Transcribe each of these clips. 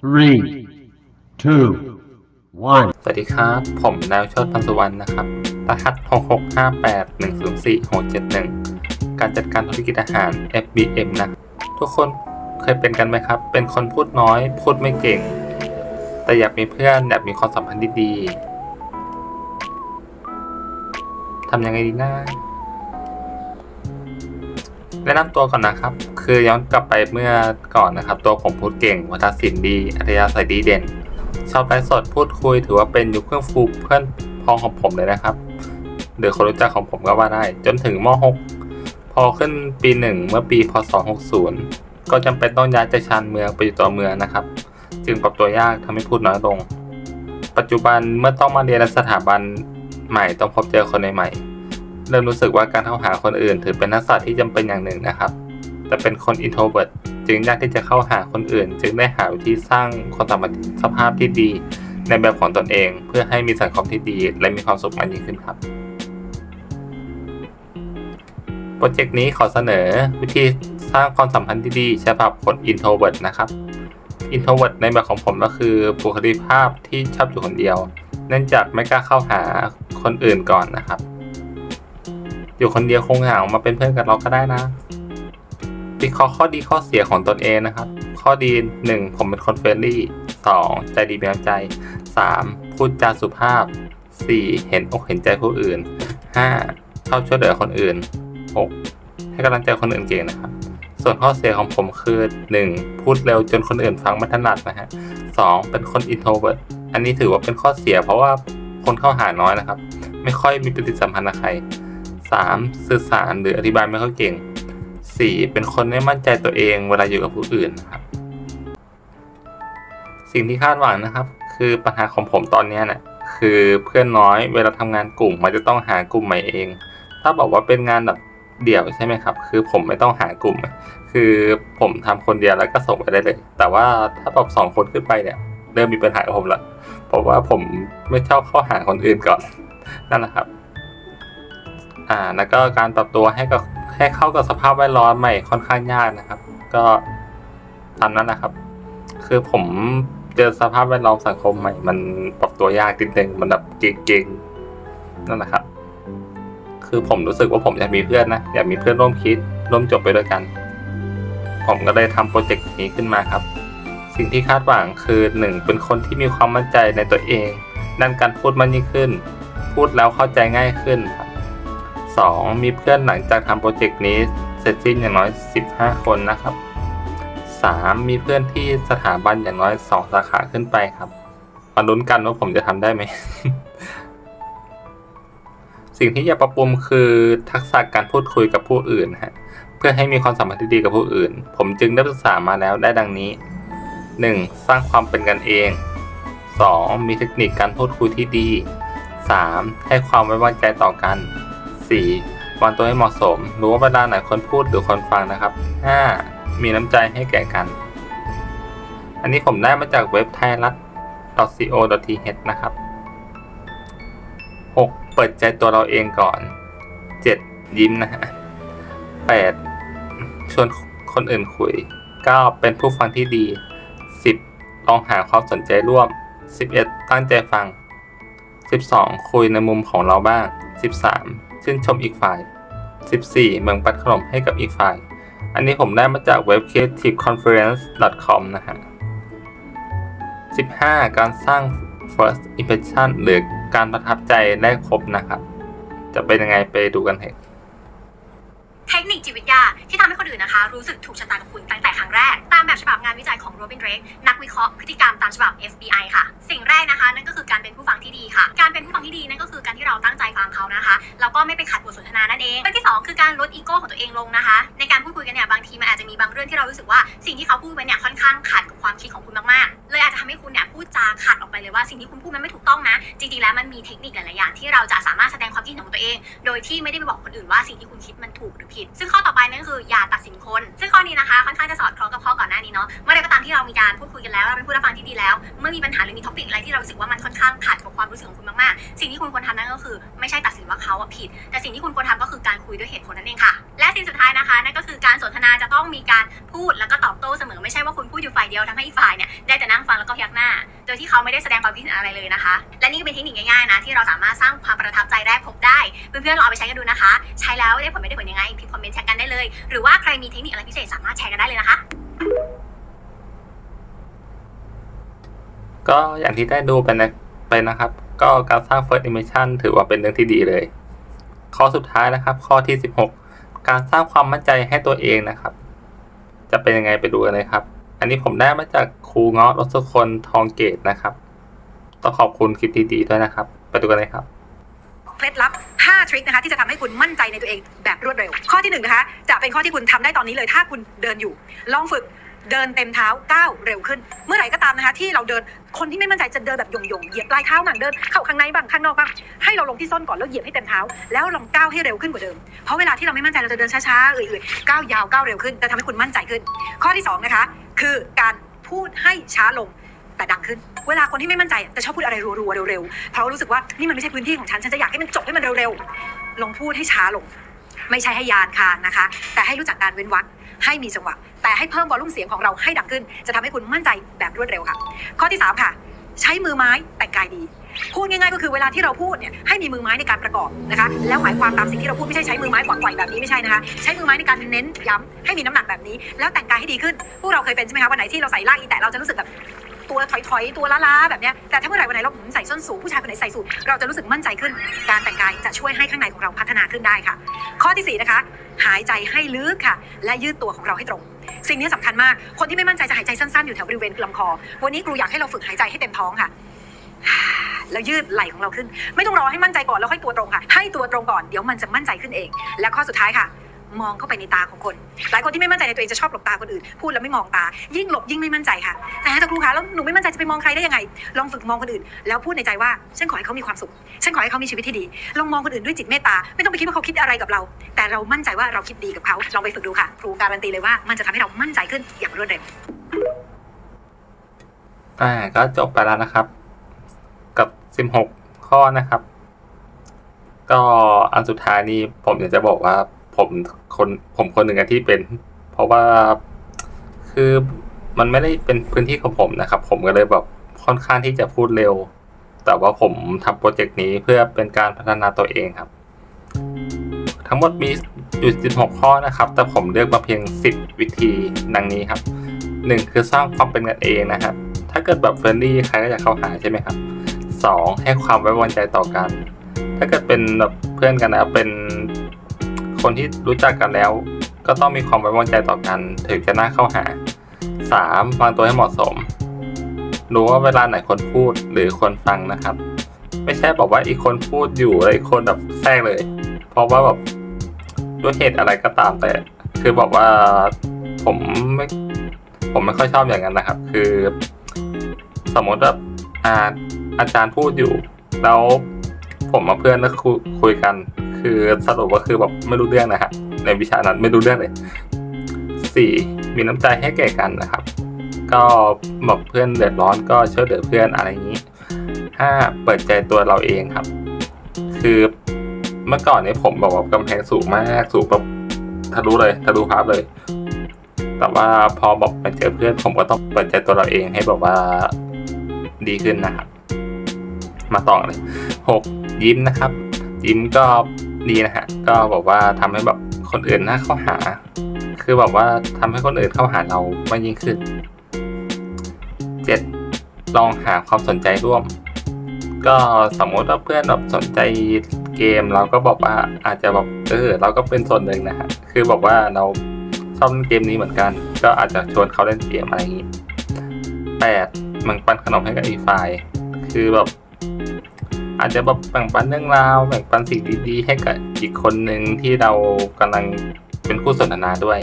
three, two, one. สวัสดีครับ ผมนายโชติพันสุวรรณนะครับ รหัส 6658 104 671 การจัดการธุรกิจอาหาร FBM นะ ทุกคนเคยเป็นกันไหมครับ เป็นคนพูดน้อย พูดไม่เก่ง แต่อยากมีเพื่อนอยากมีความสัมพันธ์ที่ดีทำยังไงดีนะ แนะนำตัวก่อนนะครับ คือย้อนกลับไปเมื่อก่อนนะครับ ตัวผมพูดเก่งวัฒนศิลป์ดีอัธยาศัยดีเด่น ชอบไลฟ์สดพูดคุย ถือว่าเป็นยุคเครื่องฟูเพื่อนพ้องของผมเลยนะครับหรือคนรู้จักของผมก็ว่าได้ จนถึงม .6 พอขึ้นปีหนึ่งเมื่อปีพศ60ก็จำเป็นต้องย้ายจากชานเมืองไปอยู่ตัวเมืองนะครับ จึงปรับตัวยากทำให้พูดน้อยลง ปัจจุบันเมื่อต้องมาเรียนสถาบันใหม่ต้องพบเจอคนใหม่ เริ่มรู้สึกว่าการเข้าหาคนอื่น ถือเป็นทักษะที่จำเป็นอย่างหนึ่งนะครับ แต่เป็นคน introvert จึงยากที่จะเข้าหาคนอื่น จึงได้หาวิธีสร้างความสัมพันธ์สภาพที่ดี ในแบบของตนเอง เพื่อให้มีสังคมที่ดี และมีความสุขมากยิ่งขึ้นครับโปรเจกต์นี้ขอเสนอวิธีสร้างความสัมพันธ์ที่ดีสำหรับคน introvert นะครับ introvert ในแบบของผมก็คือบุคลิกภาพที่ชอบอยู่คนเดียว เนื่องจากไม่กล้าเข้าหาคนอื่นก่อนนะครับ อยู่คนเดียวคงเหงามาเป็นเพื่อนกับเราก็ได้นะวิเคราะห์ข้อดีข้อเสียของตนเองนะครับ ข้อดี 1. ผมเป็นคนเฟรนลี่ 2. ใจดีมีน้ำใจ 3. พูดจาสุภาพ 4. เห็นอกเห็นใจผู้อื่น 5. ชอบช่วยเหลือคนอื่น 6. ให้กำลังใจคนอื่นเก่งนะครับ ส่วนข้อเสียของผมคือ 1. พูดเร็วจนคนอื่นฟังไม่ถนัดนะฮะ 2. เป็นคน introvert อันนี้ถือว่าเป็นข้อเสียเพราะว่าคนเข้าหาน้อยนะครับ ไม่ค่อยมีปฏิสัมพันธ์กับใคร 3. สื่อสารหรืออธิบายไม่ค่อยเก่ง 4. เป็นคนไม่มั่นใจตัวเองเวลาอยู่กับผู้อื่นนะครับ สิ่งที่คาดหวังนะครับ คือปัญหาของผมตอนนี้นะคือเพื่อนน้อยเวลาทำงานกลุ่มมันจะต้องหากลุ่มใหม่เอง ถ้าบอกว่าเป็นงานแบบเดี่ยวใช่ไหมครับ คือผมไม่ต้องหากลุ่ม คือผมทำคนเดียวแล้วก็ส่งไปได้เลย แต่ว่าถ้าแบบสองคนขึ้นไปเนี่ยเริ่มมีปัญหากับผมละเพราะว่าผมไม่ชอบเข้าหาคนอื่นก่อนนั่นแหละครับ อ่าแล้วก็การปรับตัวให้กับให้เข้ากับสภาพแวดล้อมใหม่ค่อนข้างยากนะครับ ก็ตามนั้นนะครับ คือผมเจอสภาพแวดล้อมสังคมใหม่ มันปรับตัวยากนิดนึงมันแบบเก่งๆนั่นแหละครับ คือผมรู้สึกว่าผมอยากมีเพื่อนนะอยากมีเพื่อนร่วมคิดร่วมจบไปด้วยกัน ผมก็เลยทำโปรเจกต์นี้ขึ้นมาครับ สิ่งที่คาดหวังคือหนึ่งเป็นคนที่มีความมั่นใจในตัวเองด้านการพูดมันยิ่งขึ้น พูดแล้วเข้าใจง่ายขึ้นครับ 2. มีเพื่อนหลังจากทำโปรเจกต์นี้เสร็จสิ้นอย่างน้อย 15 คนนะครับ 3. มีเพื่อนที่สถาบันอย่างน้อย 2 สาขาขึ้นไปครับมาลุ้นกันว่าผมจะทำได้ไหม สิ่งที่อยากปรับปรุงคือทักษะการพูดคุยกับผู้อื่นฮะเพื่อให้มีความสัมพันธ์ที่ดีกับผู้อื่น ผมจึงได้ศึกษามาแล้วได้ดังนี้ 1. สร้างความเป็นกันเอง 2. มีเทคนิคการพูดคุยที่ดี 3. ให้ความไว้วางใจต่อกัน 4. วางตัวให้เหมาะสม รู้ว่าเวลาไหนคนพูดหรือคนฟังนะครับ 5. มีน้ำใจให้แก่กัน อันนี้ผมได้มาจากเว็บไทยรัฐ .co.th นะครับ 6. เปิดใจตัวเราเองก่อน 7. ยิ้มนะฮะ 8. ชวนคนอื่นคุย 9. เป็นผู้ฟังที่ดี 10. ลองหาความสนใจร่วม 11. ตั้งใจฟัง 12. คุยในมุมของเราบ้าง 13. ชื่นชมอีกฝ่าย 14. เมืองปัดขนมให้กับอีกฝ่าย อันนี้ผมได้มาจากเว็บ creativeconference.com นะฮะ 15. การสร้าง first impression หรือการประทับใจแรกพบนะครับ จะเป็นยังไงไปดูกันเถอะ เทคนิคจิตวิทยาที่ทำให้คนอื่นนะคะ รู้สึกถูกชะตากับคุณตั้งแต่ครั้งแรก ตามแบบฉบับงานวิจัยของโรบินเดรกนักวิเคราะห์พฤติกรรมตามฉบับ FBI ค่ะ สิ่งแรกนะคะ นั่นก็คือการเป็นผู้ฟังที่ดีค่ะ การเป็นผู้ฟังที่ดีนั่นก็คือการที่เราตั้งใจฟังเขานะคะแล้วก็ไม่ไปขัดบทสนทนานั่นเองเรื่องที่สองคือการลดอีโก้ของตัวเองลงนะคะ ในการพูดคุยกันเนี่ยบางทีมันอาจจะมีบางเรื่องที่เรารู้สึกว่าสิ่งที่เขาพูดไปเนี่ยค่อนข้างขัดกับความคิดของคุณมากๆ เลยอาจจะทำให้คุณเนี่ยพูดจาขัดออกไปเลยว่าสิ่งที่คุณพูดมันไม่ถูกต้องนะ จริงๆแล้วมันมีเทคนิคหลายๆอย่างที่เราจะสามารถแสดงความคิดของตัวเอง โดยที่ไม่ได้ไปบอกคนอื่นว่าสิ่งที่คุณคิดมันถูกหรือผิดิด ซึ่งข้อต่อไปนั่นคืออย่าตัดสินคน ซึ่งข้อนี้นะคะค่อนข้างจะสอดคล้องกับข้อก่อนหน้านี้เนาะเมื่อใดก็ตามที่เรามีการพูดคุยกันแล้วเราเป็นผู้รับฟังที่ดีแล้ว เมื่อมีปัญหาหรือมีท็อปิกอะไรที่เรารู้สึกว่ามันค่อนข้างขัดกับความรู้สึกของคุณมากๆ สิ่งที่คุณควรทำนั่นก็คือ ไม่ใช่ตัดสินว่าเขาผิด แต่สิ่งที่คุณควรทำก็คือการคุยด้วยเหตุผลนั่นเองค่ะ และสิ่งสุดท้ายนะคะนั่นก็คือการสนทนาจะต้องมีการพูดแล้วก็ตอบโต้เสมอไม่ใช่ว่าคุณพูดอยู่ฝ่ายเดียวทำให้อีกฝ่ายเนี่ยได้แต่นั่งฟังแล้วก็ยักหน้า โดยที่เขาไม่ได้แสดงความคิดเห็นอะไรเลยนะคะ และนี่ก็เป็นเทคนิคง่ายๆนะที่เราสามารถสร้างความประทับใจแรกพบได้เพื่อนๆลองเอาไปใช้กันดูนะคะ ใช้แล้วได้ผลไม่ได้ผลยังไงพิมพ์คอมเมนต์แชร์กันได้เลย หรือว่าใครมีเทคนิคอะไรพิเศษสามารถแชร์กันได้เลยนะคะ ก็อย่างที่ได้ดูไปนะไปนะครับ ก็การสร้าง first impression ถือว่าเป็นเรื่องที่ดีเลย ข้อสุดท้ายนะครับ ข้อที่ 16 การสร้างความมั่นใจให้ตัวเองนะครับ จะเป็นยังไงไปดูกันเลยครับ อันนี้ผมได้มาจากครูเงาะรสคนทองเกตนะครับต้องขอบคุณคลิปดีๆด้วยนะครับ ไปดูกันเลยครับ เคล็ดลับ 5 ทริคนะคะที่จะทำให้คุณมั่นใจในตัวเองแบบรวดเร็ว ข้อที่1นงนะคะจะเป็นข้อที่คุณทำได้ตอนนี้เลยถ้าคุณเดินอยู่ ลองฝึกเดินเต็มเท้าก้าวเร็วขึ้น เมื่อไหร่ก็ตามนะคะที่เราเดินคนที่ไม่มั่นใจจะเดินแบบหยงๆเหยียบปลายเท้าบ้างเดินเข้าข้างในบ้างข้างนอกบ้างให้เราลงที่ส้นก่อนแล้วเหยียบให้เต็มเท้า แล้วลองก้าวให้เร็วขึ้นกว่าเดิมเพราะเวลาที่เราไม่มั่นใจเราจะเดินช้าๆเอื่อยๆก้าวยาวก้าวเร็วขึ้นจะทำให้คุณมั่นใจขึ้น ข้อที่สองนะคะคือการพูดให้ช้าลง แต่ดังขึ้น เวลาคนที่ไม่มั่นใจจะชอบพูดอะไรรัวๆเร็วๆ เพราะรู้สึกว่านี่มันไม่ใช่พื้นที่ของฉัน ฉันจะอยากให้มันจบให้มันเร็วๆลองพูดให้ช้าลง ไม่ใช่ให้ยานคานนะคะ แต่ให้รู้จักการเว้นวรรคให้มีจังหวะ แต่ให้เพิ่มวอลลุ่มเสียงของเราให้ดังขึ้น จะทำให้คุณมั่นใจแบบรวดเร็วค่ะ ข้อที่ 3 ค่ะ ใช้มือไม้แต่งกายดีพูดง่ายๆก็คือเวลาที่เราพูดเนี่ยให้มีมือไม้ในการประกอบนะคะแล้วหมายความตามสิ่งที่เราพูดไม่ใช่ใช้มือไม้ขวางไขว่แบบนี้ไม่ใช่นะคะใช้มือไม้ในการเน้นย้ำให้มีน้ำหนักแบบนี้ แล้วแต่งกายให้ดีขึ้น พวกเราเคยเป็นใช่ไหมคะวันไหนที่เราใส่ล่างอีแต่เราจะรู้สึกแบบ ตัวถอยๆ ตัวล้าๆ แบบเนี้ย แต่ถ้าเมื่อไหร่วันไหนเราใส่ส้นสูง ผู้ชายคนไหนใส่สูทเราจะรู้สึกมั่นใจขึ้น การแต่งกายจะช่วยให้ข้างในของเราพัฒนาขึ้นได้ค่ะ ข้อที่สี่นะคะ หายใจให้ลึกค่ะ และยืดตัวของเราให้ตรง สิ่งนี้สำคัญมาก คนที่ไม่มั่นใจจะหายใจสั้นๆ อยู่แถวบริเวณลำคอ วันนี้ครูอยากให้เราฝึกหายใจให้เต็มท้องค่ะแล้วยืดไหล่ของเราขึ้น ไม่ต้องรอให้มั่นใจก่อนแล้วค่อยตัวตรงค่ะ ให้ตัวตรงก่อนเดี๋ยวมันจะมั่นใจขึ้นเอง และข้อสุดท้ายค่ะ มองเข้าไปในตาของคน หลายคนที่ไม่มั่นใจในตัวเองจะชอบหลบตาคนอื่น พูดแล้วไม่มองตา ยิ่งหลบยิ่งไม่มั่นใจค่ะแต่ถ้าครูคะแล้วหนูไม่มั่นใจจะไปมองใครได้ยังไง ลองฝึกมองคนอื่น แล้วพูดในใจว่าฉันขอให้เขามีความสุข ฉันขอให้เขามีชีวิตที่ดี ลองมองคนอื่นด้วยจิตเมตตา ไม่ต้องไปคิดว่าเขาคิดอะไรกับเรา แต่เรามั่นใจว่าเราคิดดีกับเขา ลองไปฝึกดูค่ะ ครูการันตีเลยว่ามันจะทำให้เรามั่นใจขึ้นอย่างรวดเร็ว อ่า ก็จบไปแล้วนะครับ กับ 16 ข้อนะครับ ก็อันสุดท้ายนี้ผมอยากจะบอกว่า ผมคนผมคนหนึ่งที่เป็น เพราะว่าคือมันไม่ได้เป็นพื้นที่ของผมนะครับ ผมก็เลยแบบค่อนข้างที่จะพูดเร็ว แต่ว่าผมทำโปรเจกต์นี้เพื่อเป็นการพัฒนาตัวเองครับ ทั้งหมดมีอยู่16 ข้อนะครับ แต่ผมเลือกมาเพียง 10 วิธีดังนี้ครับหนึ่งคือสร้างความเป็นกันเองนะครับ ถ้าเกิดแบบเฟรนลี่ใครก็อยากเข้าหาใช่ไหมครับสองให้ความไว้วางใจต่อกัน ถ้าเกิดเป็นแบบเพื่อนกันนะเป็น คนที่รู้จักกันแล้ว ก็ต้องมีความไว้วางใจต่อกันถึงจะน่าเข้าหาสามวางตัวให้เหมาะสม รู้ว่าเวลาไหนคนพูดหรือคนฟังนะครับ ไม่ใช่บอกว่าอีกคนพูดอยู่แล้วอีกคนแบบแทรกเลย เพราะว่าแบบด้วยเหตุอะไรก็ตามแต่ คือบอกว่าผมไม่ผมไม่ค่อยชอบอย่างนั้นนะครับ คือ สมมติว่าอาอาจารย์พูดอยู่ แล้ว ผมกับเพื่อนก็คุคุยกัน คือสรุปว่าคือแบบไม่รู้เรื่องนะฮะในวิชานั้นไม่รู้เรื่องเลยสี่มีน้ำใจให้แก่กันนะครับ ก็บอกเพื่อนเดือดร้อนก็ช่วยเหลือเพื่อนอะไรอย่างนี้ห้าเปิดใจตัวเราเองครับ คือเมื่อก่อนนี่ยผมบอกว่ากำแพงสูงมากสูงแบบทะลุเลยทะลุภาพเลย แต่ว่าพอบอกมาเจอเพื่อนผมก็ต้องเปิดใจตัวเราเองให้แบบว่าดีขึ้นนะครับ มาต่อเลยหก ยิ้มนะครับ ยิ้มก็ดีนะฮะก็บอกว่าทำให้แบบคนอื่นน่าเข้าหา คือแบบว่าทำให้คนอื่นเข้าหาเรามากยิ่งขึ้นเจ็ดลองหาความสนใจร่วม ก็สมมติว่าเพื่อนแบบสนใจเกมเราก็บอกว่าอาจจะแบบเออเราก็เป็นส่วนหนึ่งนะฮะคือบอกว่าเราชอบเล่นเกมนี้เหมือนกัน ก็อาจจะชวนเขาเล่นเกมอะไรอย่างนี้แปดมันปันขนมให้กับอีกฝ่ายคือแบบ อาจจะแบบแบ่งปันเรื่องราวแบ่งปันสิ่งดีๆ ให้กับอีกคนหนึ่งที่เรากำลังเป็นคู่สนทนาด้วย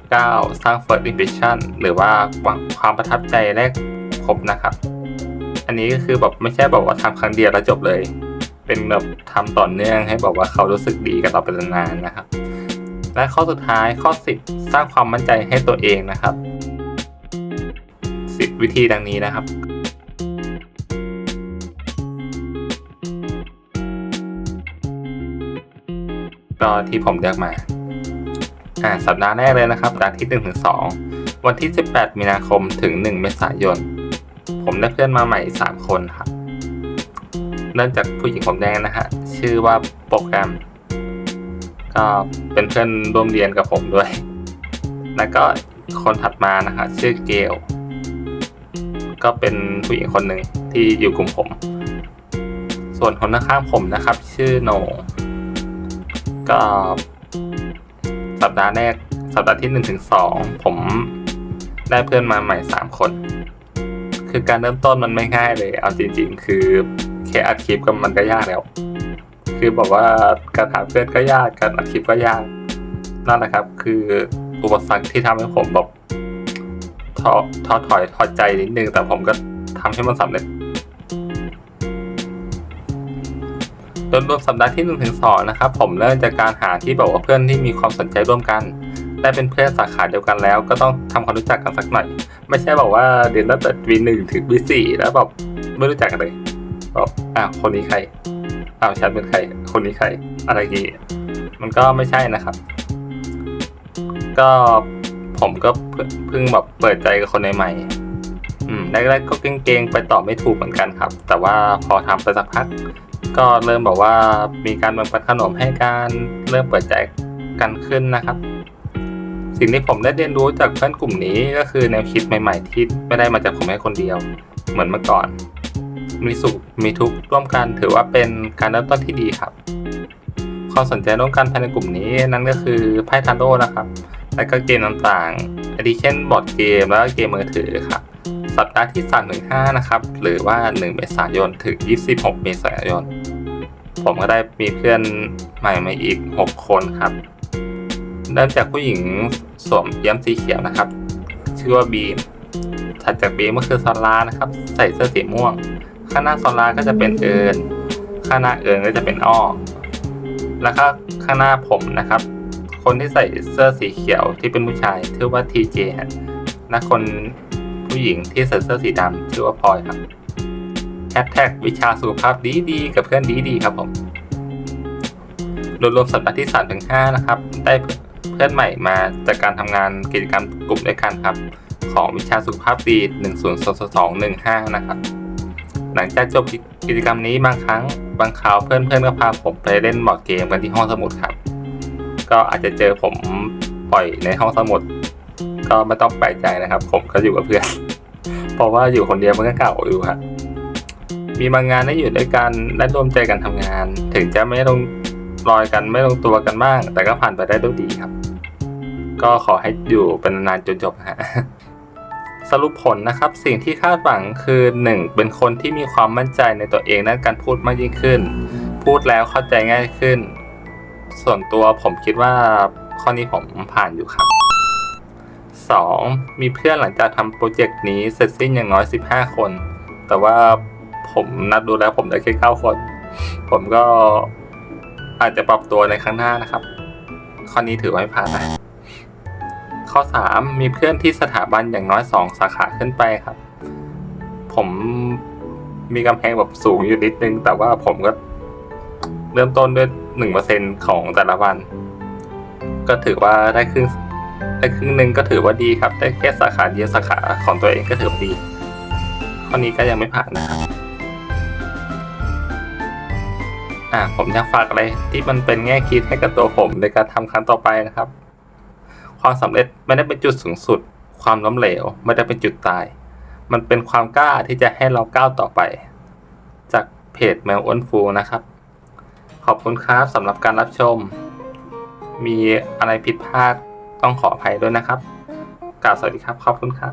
9. สร้าง first impression หรือว่าความประทับใจแรกพบนะครับ อันนี้ก็คือแบบไม่ใช่แบบว่าทำครั้งเดียวแล้วจบเลย เป็นแบบทำต่อเนื่องให้บอกว่าเขารู้สึกดีกับเราเป็นนานนะครับ และข้อสุดท้ายข้อ 10 สร้างความมั่นใจให้ตัวเองนะครับ 10 วิธีดังนี้นะครับ ก็ที่ผมเลือกมา อ่าสัปดาห์แรกเลยนะครับสัปดาห์ที่1ถึง2วันที่ 18 มีนาคมถึง 1 เมษายน ผมได้เพื่อนมาใหม่สามคนครับเริ่มจากผู้หญิงผมแดงนะฮะชื่อว่าโปรแกรม ก็เป็นเพื่อนร่วมเรียนกับผมด้วย แล้วก็คนถัดมานะฮะชื่อเกลก็เป็นผู้หญิงคนหนึ่งที่อยู่กลุ่มผม ส่วนคนข้างผมนะครับ ชื่อโหนง ก็สัปดาห์แรก สัปดาห์ที่หนึ่งถึงสองผมได้เพื่อนมาใหม่สามคน คือการเริ่มต้นมันไม่ง่ายเลย เอาจริง ๆ คือแค่อัดคลิปก็มันก็ยากแล้ว คือบอกว่าการหาเพื่อนก็ยาก การอัดคลิปก็ยาก นั่นแหละครับ คืออุปสรรคที่ทำให้ผมแบบท้อท้อถอยท้อใจนิดนึง แต่ผมก็ทำให้มันสำเร็จ โดยรวมสัปดาห์ที่1นถึงสนะครับผมเริ่มจากการหาที่แบบว่าเพื่อนที่มีความสนใจร่วมกัน ได้เป็นเพื่อนสาขาเดียวกันแล้ว ก็ต้องทำความรู้จักกันสักหน่อย ไม่ใช่บอกว่าเรียนตั้งแต่ปีหนึ่งถึงปีสี่แล้วแบบไม่รู้จักกันเลยแบบอ้าวคนนี้ใครอ้าวฉันเป็นใคร คนนี้ใครอะไรอย่างงี้มันก็ไม่ใช่นะครับ ก็ผมก็เพิ่งแบบเปิดใจกับคนใหม่ๆแรกๆก็เก่งๆไปต่อไม่ถูกเหมือนกันครับ แต่ว่าพอทำไปสักพัก ก็เริ่มบอกว่ามีการแบ่งปันขนมให้การเริ่มเปิดใจกันขึ้นนะครับ สิ่งที่ผมได้เรียนรู้จากเพื่อนกลุ่มนี้ก็คือแนวคิดใหม่ ๆ ที่ไม่ได้มาจากผมแค่คนเดียว เหมือนเมื่อก่อน มีสุขมีทุกข์ร่วมกันถือว่าเป็นการเริ่มต้นที่ดีครับความสนใจร่วมกันภายในกลุ่มนี้นั่นก็คือไพ่ทันโดนะครับ และก็เกมต่างๆอดิเช่นบอร์ดเกมแล้วก็เกมมือถือครับ สัปดาห์ที่3ถึง5นะครับ หรือว่า 1 เมษายน ถึง 26 เมษายน ผมก็ได้มีเพื่อนใหม่มาอีก 6 คนครับเริ่มจากผู้หญิงสวมเย้มสีเขียวนะครับ ชื่อว่าบีมถัดจากบีมก็คือซอลานะครับ ใส่เสื้อสีม่วง ข้างหน้าซอลาก็จะเป็นเอิญข้างหน้าเอิญก็จะเป็นอ้อ แล้วก็ข้างหน้าผมนะครับ คนที่ใส่เสื้อสีเขียวที่เป็นผู้ชายชื่อว่าทีเจและคน ผู้หญิงที่ใส่เสื้อสีดำชื่อว่าพลอยครับแฮชแท็กวิชาสุขภาพดีดีๆกับเพื่อนดีดีๆครับผมโดยรวมสัปดาห์ที่3ถึง5นะครับ ได้เพื่อนใหม่มาจากการทำงานกิจกรรมกลุ่มด้วยกันครับ ของวิชาสุขภาพดี 102215 นะครับ หลังจากจบกิจกรรมนี้บางครั้งบางคราวเพื่อนๆก็พาผมไปเล่นบอร์ดเกมกันที่ห้องสมุดครับ ก็อาจจะเจอผมปล่อยในห้องสมุด ก็ไม่ต้องแปลกใจนะครับ ผมก็อยู่กับเพื่อน เพราะว่าอยู่คนเดียวมันก็เก่าอยู่ฮะมีบางงานได้อยู่ด้วยกันและร่วมใจกันทำงาน ถึงจะไม่ลงรอยกันไม่ลงตัวกันบ้าง แต่ก็ผ่านไปได้ด้วยดีครับ ก็ขอให้อยู่เป็นนานจนจบฮะสรุปผลนะครับ สิ่งที่คาดหวังคือ 1. เป็นคนที่มีความมั่นใจในตัวเองและการพูดมากยิ่งขึ้น พูดแล้วเข้าใจง่ายขึ้น ส่วนตัวผมคิดว่าข้อนี้ผมผ่านอยู่ครับ 2. มีเพื่อนหลังจากทำโปรเจกต์นี้เสร็จสิ้นอย่างน้อย 15 คน แต่ว่าผมนับดูแล้วผมได้แค่9คน ผมก็อาจจะปรับตัวในครั้งหน้านะครับ ข้อนี้ถือว่าไม่ผ่านนะข้อ 3 มีเพื่อนที่สถาบันอย่างน้อย 2 สาขาขึ้นไปครับ ผมมีกำแพงแบบสูงอยู่นิดนึง แต่ว่าผมก็เริ่มต้นด้วย 1%ของแต่ละวัน ก็ถือว่าได้ครึ่ง ได้ครึ่งหนึ่งก็ถือว่าดีครับ ได้แค่สาขาเดียวสาขาของตัวเองก็ถือว่าดี ข้อนี้ก็ยังไม่ผ่านนะครับอ่าผมอยากฝากอะไรที่มันเป็นแง่คิดให้กับตัวผมในการทำครั้งต่อไปนะครับ ความสำเร็จไม่ได้เป็นจุดสูงสุด ความล้มเหลวไม่ได้เป็นจุดตาย มันเป็นความกล้าที่จะให้เราก้าวต่อไป จากเพจแมวอ้วนฟูนะครับ ขอบคุณครับสำหรับการรับชม มีอะไรผิดพลาด ต้องขออภัยด้วยนะครับกล่าวสวัสดีครับ ขอบคุณครับ